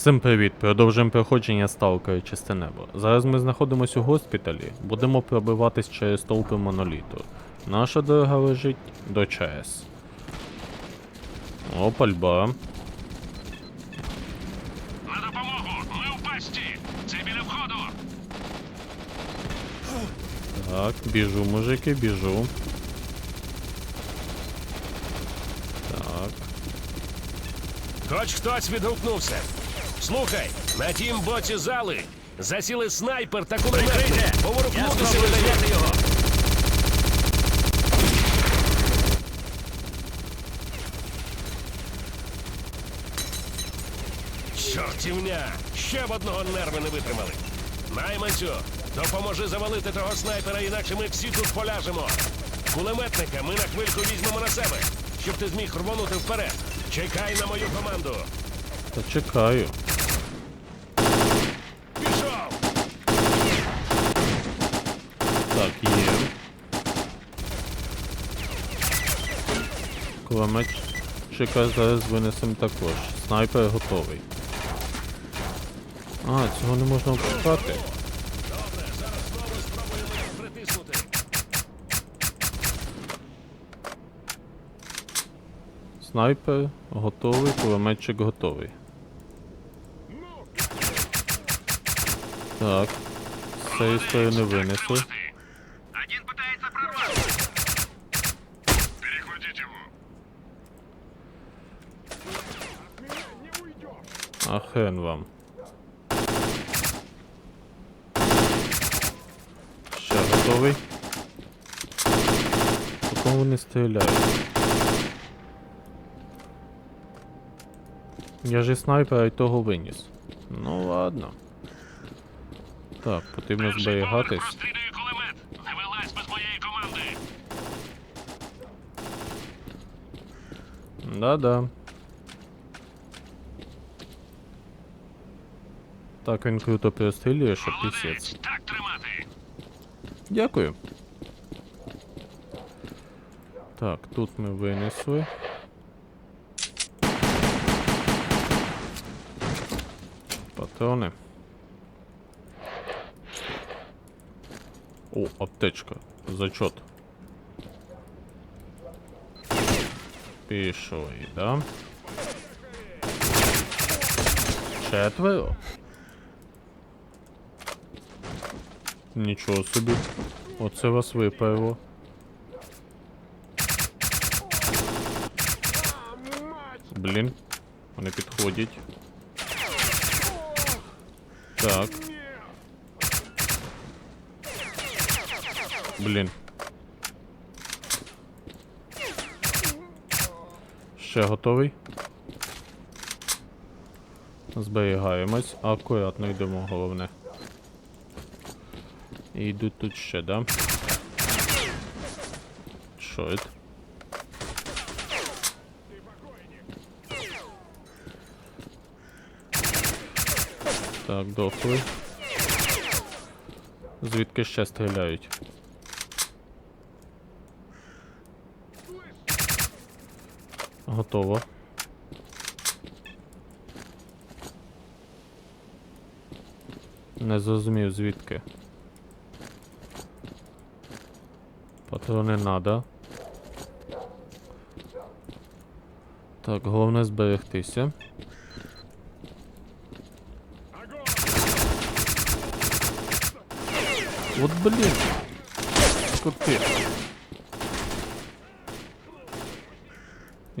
Всім привіт! Продовжуємо проходження Сталкера Чисте Небо. Зараз ми знаходимося у госпіталі, будемо пробиватись через толпи моноліту. Наша дорога лежить до ЧАЕС. О, пальба. На допомогу! Ми в пасті! Це біля входу! Так, біжу, мужики, біжу. Так. Хоч хтось відгукнувся. Слухай, на тім боці зали засіли снайпер та кулеметник. Поворухнутися і виданяти його. Чортівня! Ще б одного нерви не витримали. Найманцю, допоможи завалити того снайпера, інакше ми всі тут поляжемо. Кулеметника ми на хвильку візьмемо на себе, щоб ти зміг рвонути вперед. Чекай на мою команду. Та чекаю. Пішов! Так, є. Кулеметчика зараз винесемо також. Снайпер готовий. А, цього не можна опускати. Снайпер готовий, кулеметчик готовий. Так. З цієї сторони винесли. Один пытается прорваться. Перехватить его. А хрен вам. Ще готовий. По кому вони стріляють? Я ж і снайпера і того виніс. Ну ладно. Так, потрібно зберігатись. Не вилазь без моєї команди. Да-да. Так він круто перестрілює, що пісець. Так тримати. Дякую. Так, тут ми винесли. Патрони. О, аптечка. Зачет. Пішли, да? Четверо? Нічого собі. Оце вас виправило. Блін. Вони підходять. Так. Блін. Ще готовий. Зберігаємось. Акуратно йдемо, головне. Йдуть тут ще, да? Це? Так, дохли. Звідки ще стріляють? Готово. Не зрозумів звідки. Патрони надо. Так, головне зберегтися. От блін. Скоти.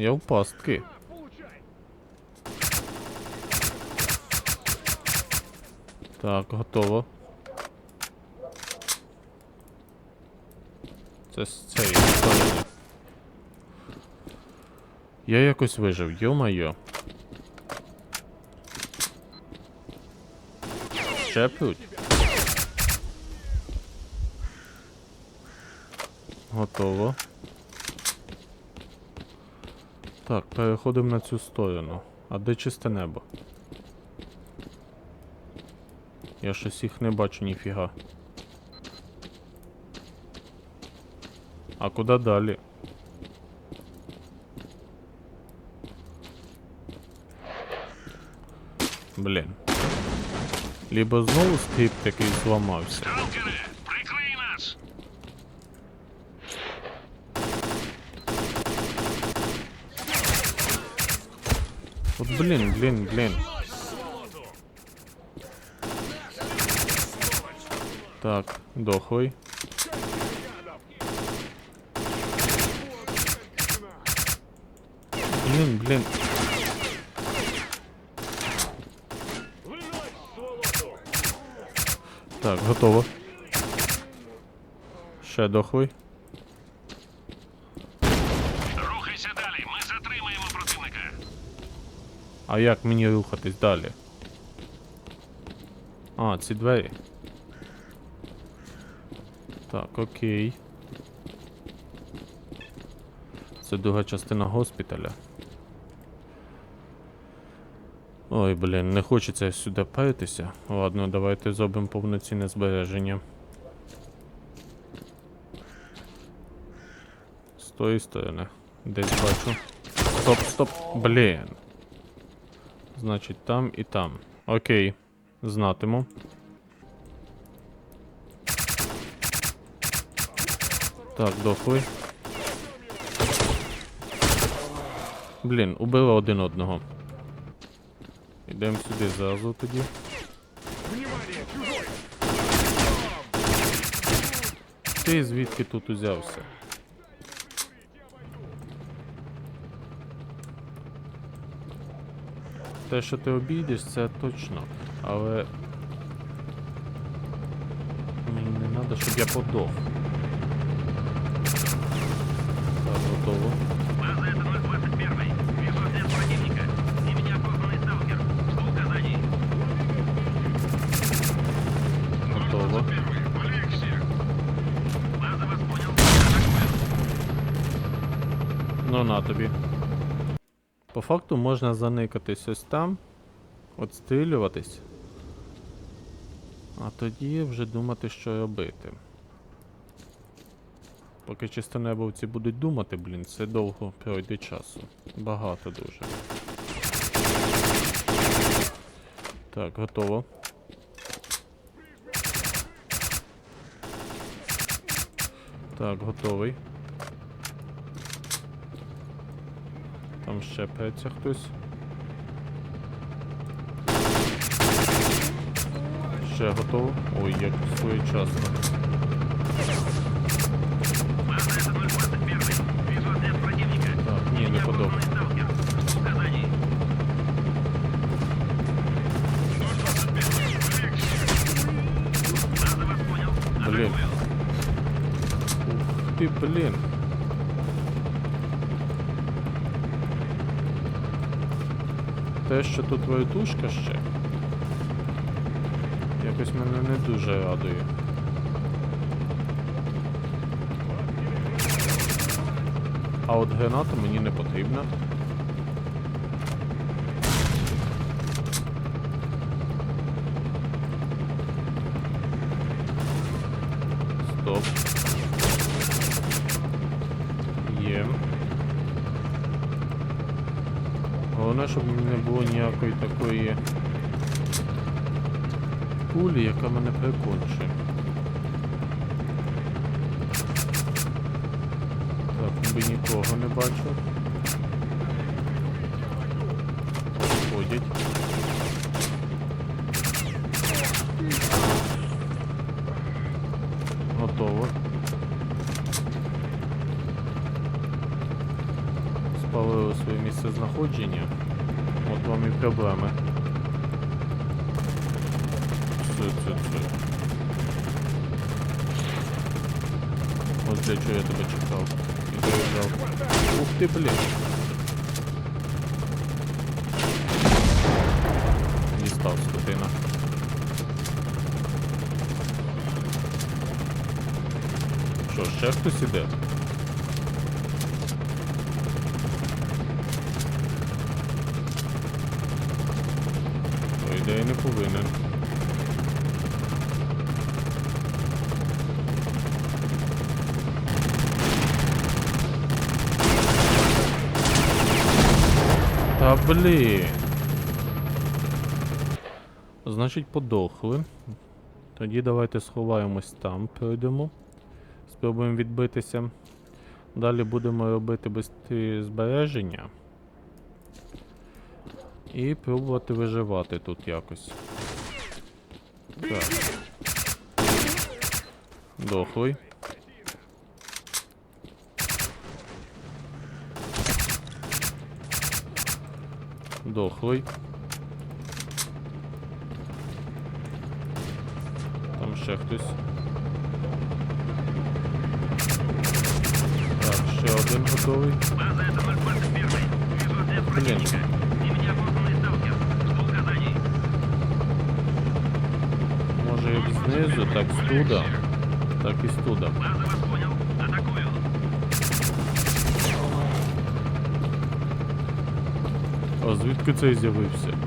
Я в пастки. Так, готово. Це з. Я якось вижив, йо-майо. Щеплють. Готово. Так, переходимо на цю сторону. А де чисте небо? Я щось їх не бачу ніфіга. А куди далі? Блін. Либо знову скрипт який зламався. От блін, блін, блін. Так, дохлий. Блін, блін. Так, готово. Ще дохлий. Рухайся далі, ми затримаємо противника. А як мені рухатись далі? А, ці двері. Так, окей. Це друга частина госпіталя. Ой, блін, не хочеться сюди паритися. Ладно, давайте зробимо повноцінне збереження. З тої сторони. Десь бачу. Стоп, стоп, блін. Значить, там і там. Окей. Знатиму. Так, дохли. Блін, убили один одного. Ідемо сюди зразу тоді. Ти звідки тут узявся? Те, що ти обійдеш, це точно. Але. Мені не треба, щоб я подох. Так, готово. База это 021. Вижу след противника. И меня опознанный сталкер. Жду указаний. Готово. База вас понял. Ну на тобі. Факту можна заникатись ось там, отстрілюватись. А тоді вже думати, що робити. Поки чистонебовці будуть думати, блін, це довго пройде часу. Багато дуже. Так, готово. Так, готовий. Там ще петься хтось. Ще готово. Ой, як своєчасно. Що тут вертушка ще. Якось мене не дуже радує. А от граната мені не потрібна. Стоп. Є. Головне, щоб не було ніякої такої кулі, яка мене прикончить. Так, ніби нікого не бачу. Ходять. Готово. Спалили своє місце знаходження. Проблеми. Це, це, це. Ось для чого я тебе чекав. І доїжджав. Ух ти, блін. Дістав скотина. Що, ще хтось іде? По ідеї не повинен. Та блін. Значить, подохли. Тоді давайте сховаємось там, пройдемо. Спробуємо відбитися. Далі будемо робити бистрі збереження. І пробувати виживати тут якось. Так. Дохлий. Дохлий. Там ще хтось. Так, ще один готовий. База это 021. Вижу отряд противника. Имени опознанный сталкер. Жду указаний. Може як знизу, так студа. Так і студа. База вас понял. Атакую. А звідки цей з'явився?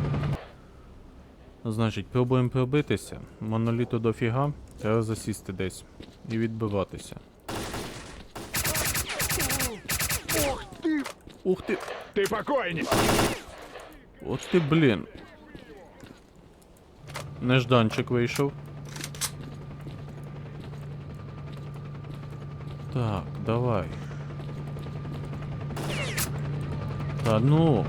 Значить, пробуємо пробитися. Моноліту дофіга, треба засісти десь і відбиватися. Ух ти! Ух ти! Ты покойник! От ти, блін. Нежданчик вийшов. Так, давай. Та ну.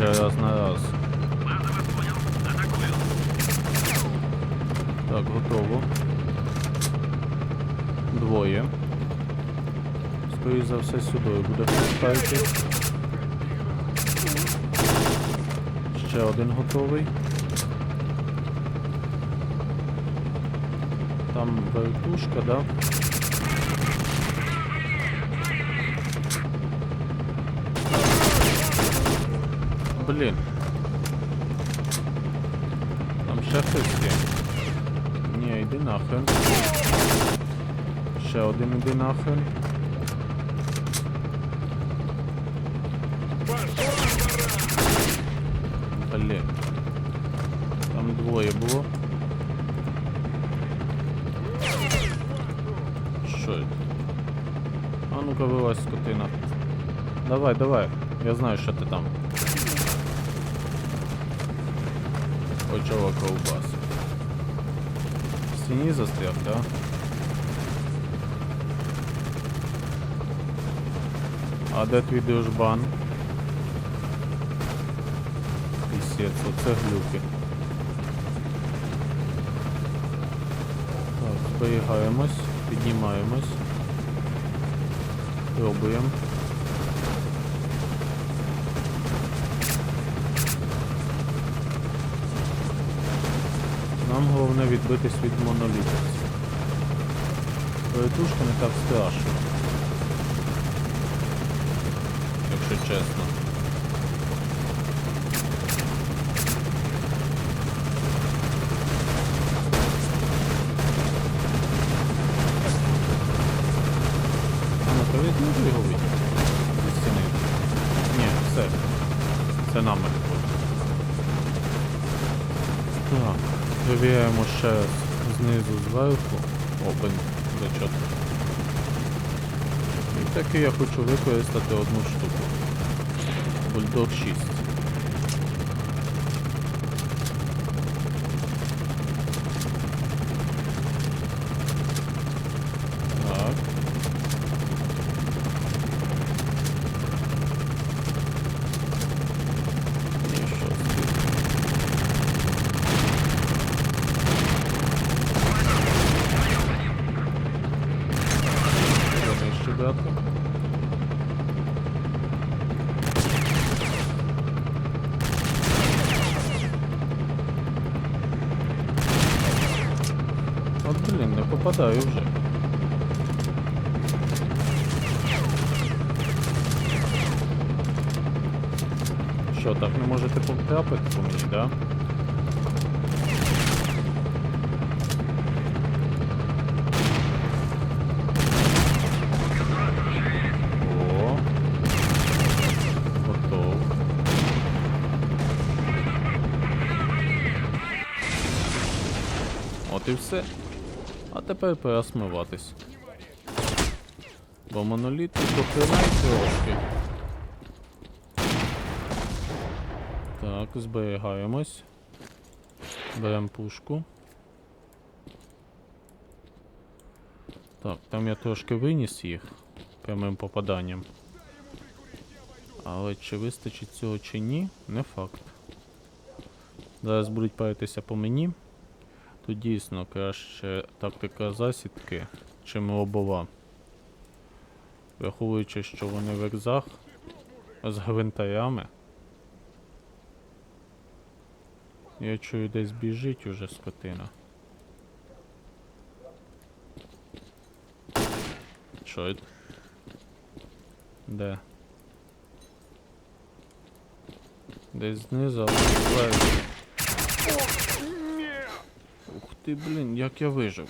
Клине раз. Так, готово. Двоє. Скоріше за все сюди буде пускати. Ще один готовий. Там вертушка, да? Блін. Там ще хтось є. Ні, йди нахрен. Ще один іди нахрен. Блін. Там двоє було. Що це? А ну-ка вилазь, скотина. Давай, давай. Я знаю, що ти там. Очова ковбас. В стіні застряг, да? А де твій дружбан? Пісець, оце глюки. Так, зберігаємось, піднімаємось. Пробуємо. Нам головне відбитись від монолітів. Вертушка не так страшно. Якщо чесно. Ну привіт, можу його вийти? Перевіряємо ще знизу зверху. Open зачет. І таки я хочу використати одну штуку. Бульдог 6. Так. І що тут? Братка. От блін, не попадаю вже. Що, так не можете потрапити по мені, да? І все. А тепер пора смиватись. Бо моноліт дохрена трошки. Так, зберігаємось. Беремо пушку. Так, там я трошки виніс їх прямим попаданням. Але чи вистачить цього чи ні, не факт. Зараз будуть паритися по мені. Тут дійсно краще тактика засідки, чим лобова. Враховуючи, що вони в екзах з гвинтарями. Я чую десь біжить уже скотина. Чорт. Де? Десь знизу, або зверху. Ух ти, блін, як я вижив.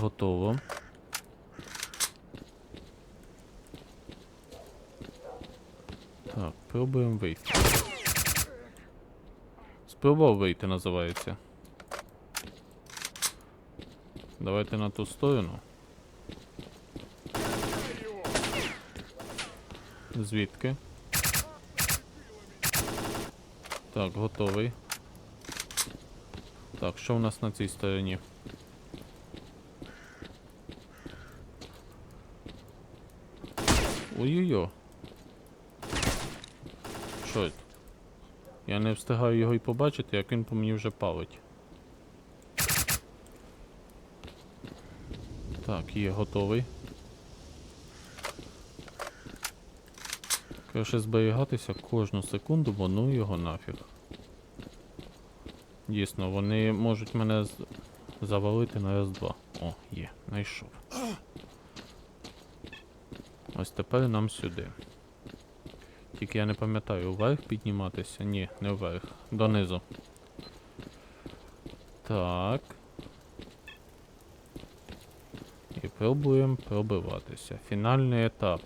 Готово. Так, пробуємо вийти. Спробував вийти, називається. Давайте на ту сторону. Звідки? Так, готовий. Так, що в нас на цій стороні? Ой-ой-ой. Чорт. Я не встигаю його й побачити, як він по мені вже палить. Так, є готовий. Краще зберігатися кожну секунду, бо ну його нафіг. Дійсно, вони можуть мене завалити на раз-два. О, є, знайшов. Ось тепер нам сюди. Тільки я не пам'ятаю, вверх підніматися? Ні, не вверх. Донизу. Так. І пробуємо пробиватися. Фінальний етап.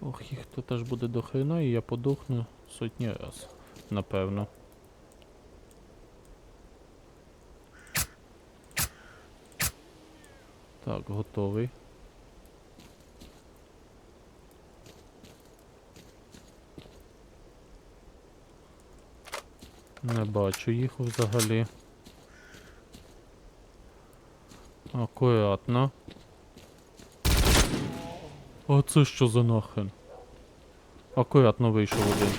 Ох, їх тут аж буде до хрена, і я подохну сотні раз. Напевно. Так, готовий. Не бачу їх взагалі. Акуратно. А це що за нахрен? Акуратно вийшов один.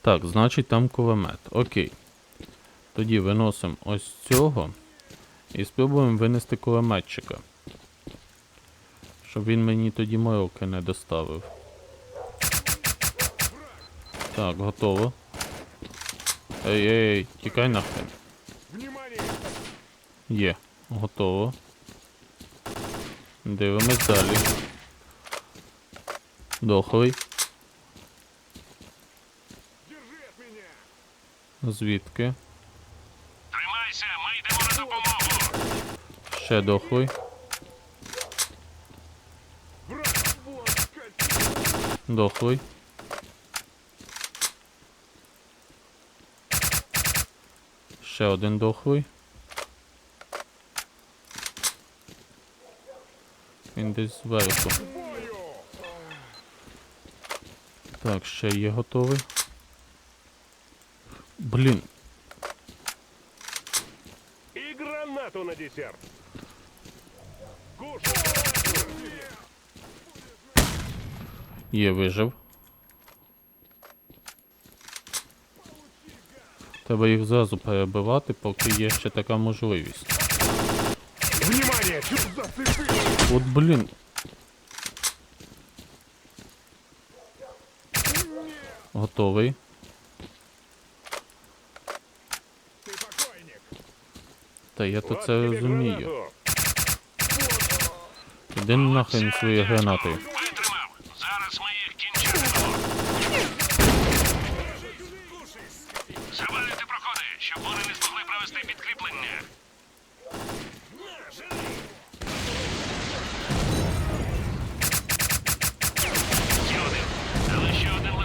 Так, значить там кулемет. Окей. Тоді виносимо ось цього. І спробуємо винести кулеметчика. Щоб він мені тоді мороки не доставив. Так, готово. Ей, ей, ей, тікай нахрен. Є, готово. Дивимось далі. Дохлий. Звідки? Тримайся, ми йдемо на допомогу. Ще дохлий. Дохлий. Ще один дохлий. Він десь зверху. Так, ще є готовий. Блін, І гранату на десерт. Є вижив. Треба їх зразу перебивати, поки є ще така можливість. Внимание! От блін. Готовий. Та я то це розумію. Іди нахрен свої гранати. Витримав. Зараз ми їх кінчаємо. Завалюйте проходи, щоб вони не змогли провести підкріплення. Ще один. Але ще один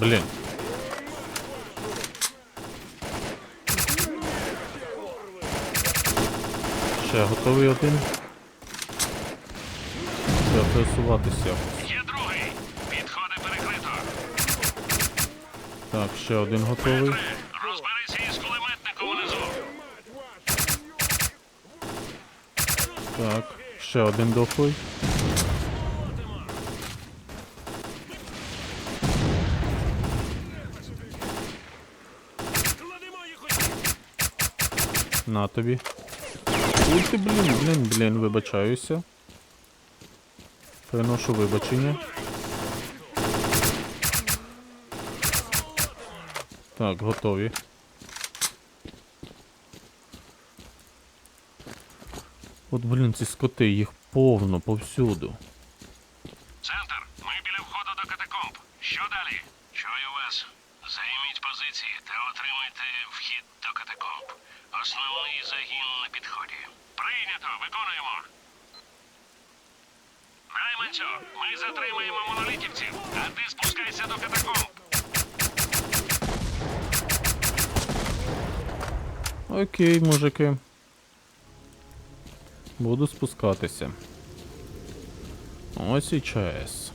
Блін. Ще готовий один. Треба пересуватися. Є другий. Підходи перекрито. Так, ще один готовий. Розберися із кулеметником унизу. Так, ще один дохлий. Кладемо їх у Тобі. Уй ти, блін, блін, блін, вибачаюся. Приношу вибачення. Так, готові. От, блін, ці скоти, їх повно повсюду. Центр, ми біля входу до катакомб. Що далі? Чую вас. Займіть позиції та отримайте вхід до катакомб. Основний загін на підході. Прийнято. Найманцю, ми затримаємо монолітівців, а ти спускайся до катакомб. Окей, мужики. Буду спускатися. Ось і ЧАЕС.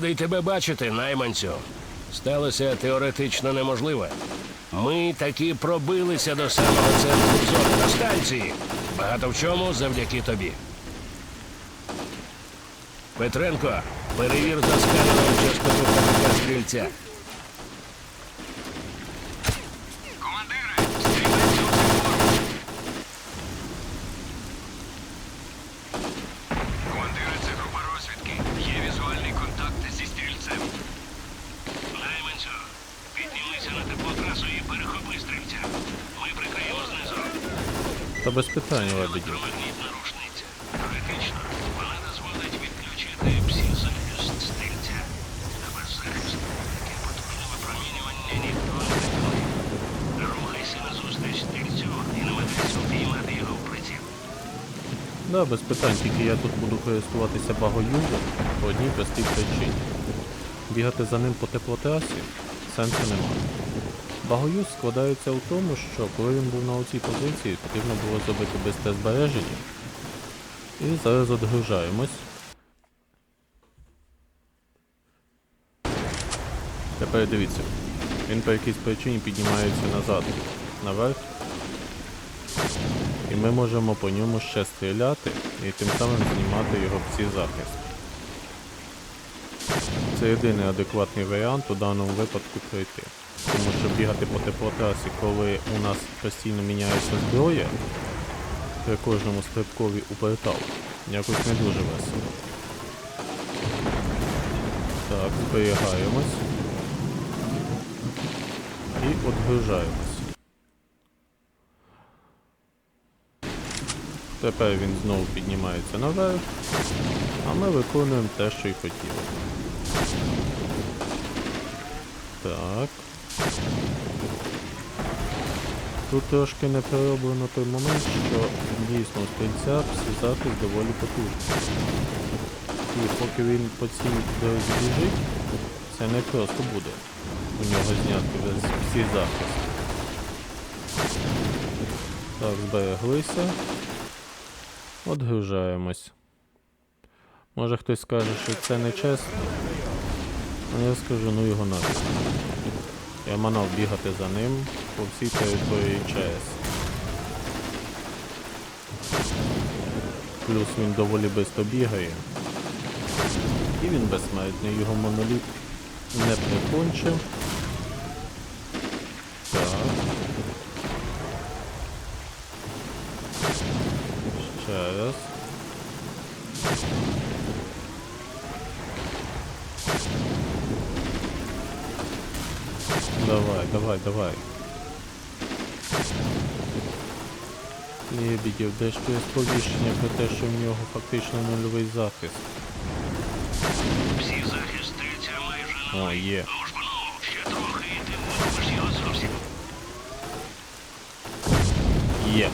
Радий тебе бачити, найманцю. Сталося теоретично неможливе. Ми таки пробилися до самого центру зони на станції. Багато в чому завдяки тобі. Петренко, перевір за сканером частоту КПК стрільця. Його в приціл. Да, без питань, тільки я тут буду користуватися багоюзом по одній простій причині. Бігати за ним по теплотрасі сенсу немає. Багоюз складається в тому, що коли він був на оцій позиції, потрібно було зробити бисте збереження. І зараз відгружаємось. Тепер дивіться. Він по якійсь причині піднімається назад, наверх. І ми можемо по ньому ще стріляти і тим самим знімати його всі захист. Це єдиний адекватний варіант у даному випадку пройти. Тому що бігати по теплотрасі, коли у нас постійно міняється зброя, при кожному стрибкові у портал, якось не дуже весело. Так, зберігаємось. І відгружаємось. Тепер він знову піднімається наверх, а ми виконуємо те, що й хотіли. Так. Тут трошки не перероблено той момент, що дійсно стрільця захист доволі потужний. І поки він по цій дорозі біжить, це не просто буде у нього зняти всі захист. Так, збереглися. Отгружаємось. Може хтось скаже, що це не чесно. А я скажу, ну його нафіг. Я манав бігати за ним по всій території ЧС. Плюс він доволі швидко бігає. І він безсмертний, його моноліт не прикончив. Так. Ще раз. Давай, давай, давай. Лебедів, де ж ти сповіщення про те, що в нього фактично нульовий захист. Всі захист третя майже О, є. Ще трохи і ти вибиш його зовсім. Є.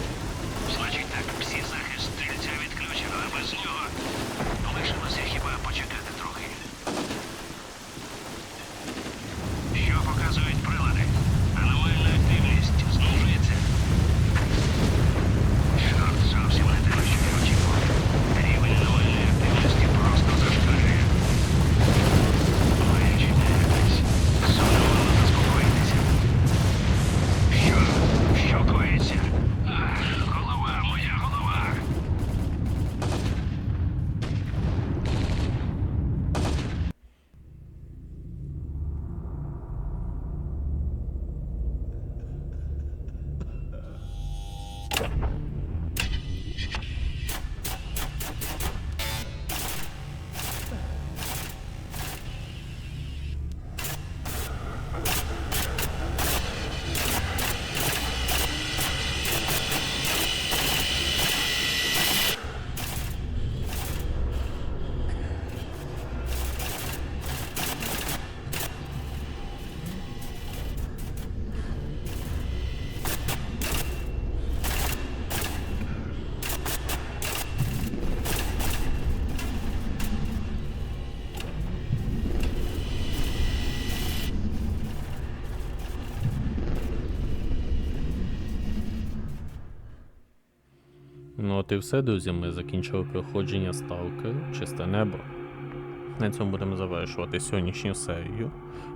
от і все, друзі, ми закінчили проходження ставки Чисте небо. На цьому будемо завершувати сьогоднішню серію.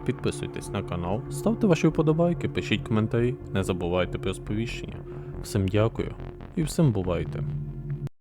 Підписуйтесь на канал, ставте ваші вподобайки, пишіть коментарі, не забувайте про сповіщення. Всім дякую і всім бувайте!